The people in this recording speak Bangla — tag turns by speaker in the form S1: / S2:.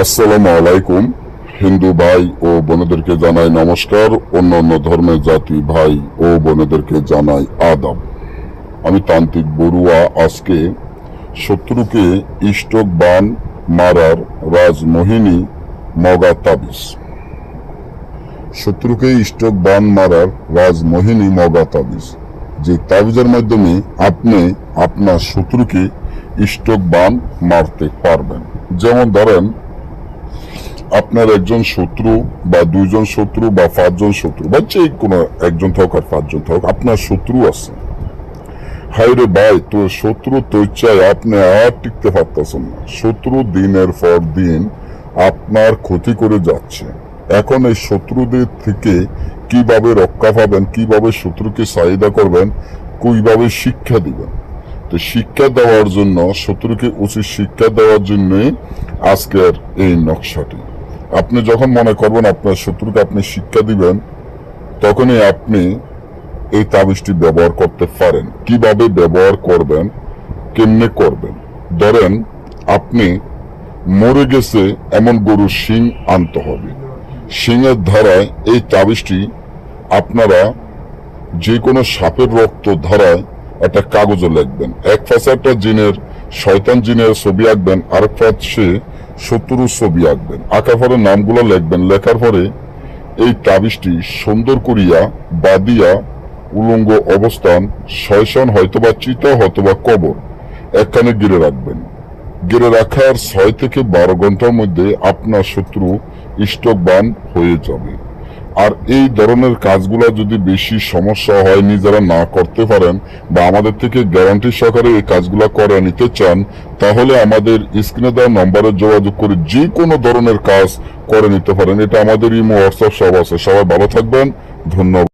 S1: আসসালামু আলাইকুম। হিন্দু ভাই ও বোনেদেরকে জানাই নমস্কার। অন্য অন্য ধর্মের জাতি ভাই ও বোনেদেরকে জানাই আদাব। আমি তান্ত্রিক বড়ুয়া। আজকে শত্রুকে ইষ্টক বান মারার রাজমোহিনী মগা তাবিজ। শত্রুকে ইষ্টক বান মারার রাজমোহিনী মগা তাবিজ। যে তাবিজের মাধ্যমে আপনি আপনার শত্রুকে ইষ্টক বান মারতে পারবেন। যেমন ধরেন আপনার একজন শত্রু বা দুইজন শত্রু বা পাঁচজন শত্রু বা যে কোনো একজন থাক আর পাঁচজন থাক আপনার শত্রু আছে। হাই রে ভাই, তো শত্রু চাই আপনি আর টিকতে পারতেছেন না। শত্রু দিনের পর দিন আপনার ক্ষতি করে যাচ্ছে। এখন এই শত্রুদের থেকে কীভাবে রক্ষা পাবেন, কীভাবে শত্রুকে চাহিদা করবেন, কীভাবে শিক্ষা দিবেন? তো শিক্ষা দেওয়ার জন্য, শত্রুকে উচিত শিক্ষা দেওয়ার জন্যই আজকের এই নকশাটি। আপনি যখন মনে করবেন আপনার শত্রুকে আপনি শিক্ষা দিবেন, তখনই আপনি এই তাবিজটি ব্যবহার করতে পারেন। কীভাবে ব্যবহার করবেন, কেমনে করবেন? ধরেন, আপনি মরে গেছে, এমন গরুর শিং আনতে হবে। শিংয়ের ধারায় এই তাবিজটি আপনারা যে কোনো সাপের রক্ত ধারায় একটা কাগজে লিখবেন। এক পাশে একটা জিনের, শয়তান জিনের ছবি আঁকবেন, আরেক পাশে শত্রুর ছবি আঁকবেন। আঁকার পরে নামগুলো লিখবেন। লেখার পরে এই তাবিজটি সুন্দর করিয়া বাদিয়া উলঙ্গ অবস্থান শয়সন হয়তোবা চিতা, হয়তোবা কবর একখানে গিরে রাখবেন। গিরে রাখার ছয় থেকে বারো ঘণ্টার মধ্যে আপনার শত্রু ইষ্টকবান হয়ে যাবে। আর এই ধরনের কাজগুলো যদি বেশি সমস্যা হয় নিজেরা না করতে পারেন বা আমাদের থেকে গ্যারান্টি সহকারে এই কাজগুলো করে নিতে চান, তাহলে আমাদের স্ক্রিনে দেওয়া নম্বরে যোগাযোগ করে যে কোনো ধরনের কাজ করে নিতে পারেন। এটা আমাদের ইমো হোয়াটসঅ্যাপ সব আছে। সবাই ভালো থাকবেন। ধন্যবাদ।